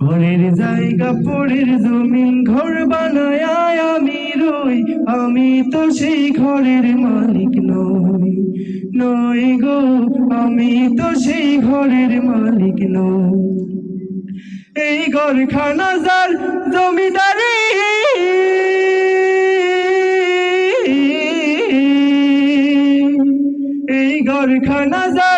পরের জায়গা, পরের জমিন, ঘর বানায় আমি রই। আমি তো সেই ঘরের মালিক নই নই গো, আমি তো সেই ঘরের মালিক নই। এই ঘরখানা যার জমিদারি। এই ঘরখানা যার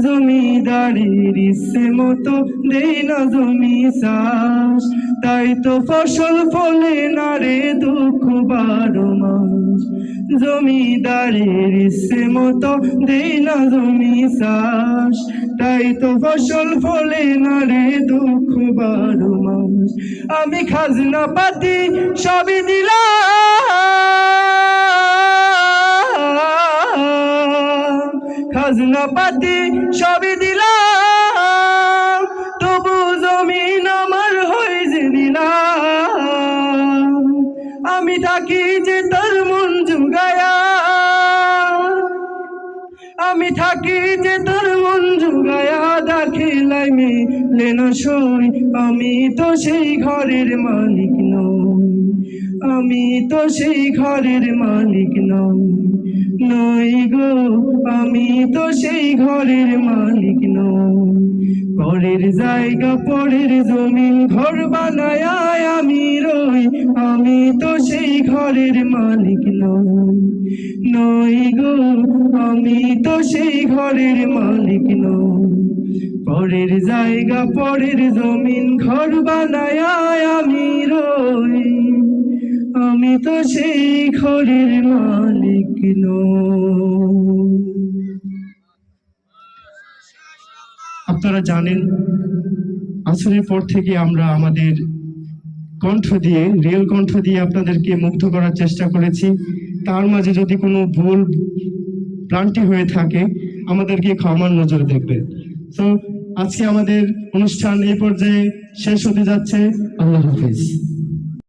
জমিদারির ইচ্ছে মতো দেই না জমি চাষ। তাই তো ফসল ফলে না রে দুঃখ বারো মাস। জমিদারির ইচ্ছে মতো দেই না জমি চাষ। তাই তো ফসল ফলে না রে দুঃখ বারো মাস। আমি খাজনা পাতি সবই দিলাম। খাজনা পাতি সবই দিলাম, তবু জমিন আমার হয়ে আমি থাকি যে তোর মন জুগায়া, আমি থাকি যে তোর মন জুগায়া দাখিলাই মিলে না সই, আমি তো সেই ঘরের মালিক নই। আমি তো সেই ঘরের মালিক নই নই গো, আমি তো সেই ঘরের মালিক নই। পরের জায়গা, পরের জমিন, ঘর বানায় আমি রই, আমি তো সেই ঘরের মালিক নই নই গো, আমি তো সেই ঘরের মালিক নই। পরের জায়গা, পরের জমিন, ঘর বানায় আমি তো সেই ঘরের মালিক আপনারা জানেন, আসরের পর থেকে আমরা আমাদের কণ্ঠ দিয়ে রিয়েল কণ্ঠ দিয়ে আপনাদেরকে মুগ্ধ করার চেষ্টা করেছি। তার মাঝে যদি কোনো ভুল প্রান্তি হয়ে থাকে, আমাদেরকে ক্ষমার নজরে দেখবে তো আজকে আমাদের অনুষ্ঠান এই পর্যায়ে শেষ হতে যাচ্ছে। আল্লাহ হাফিজ।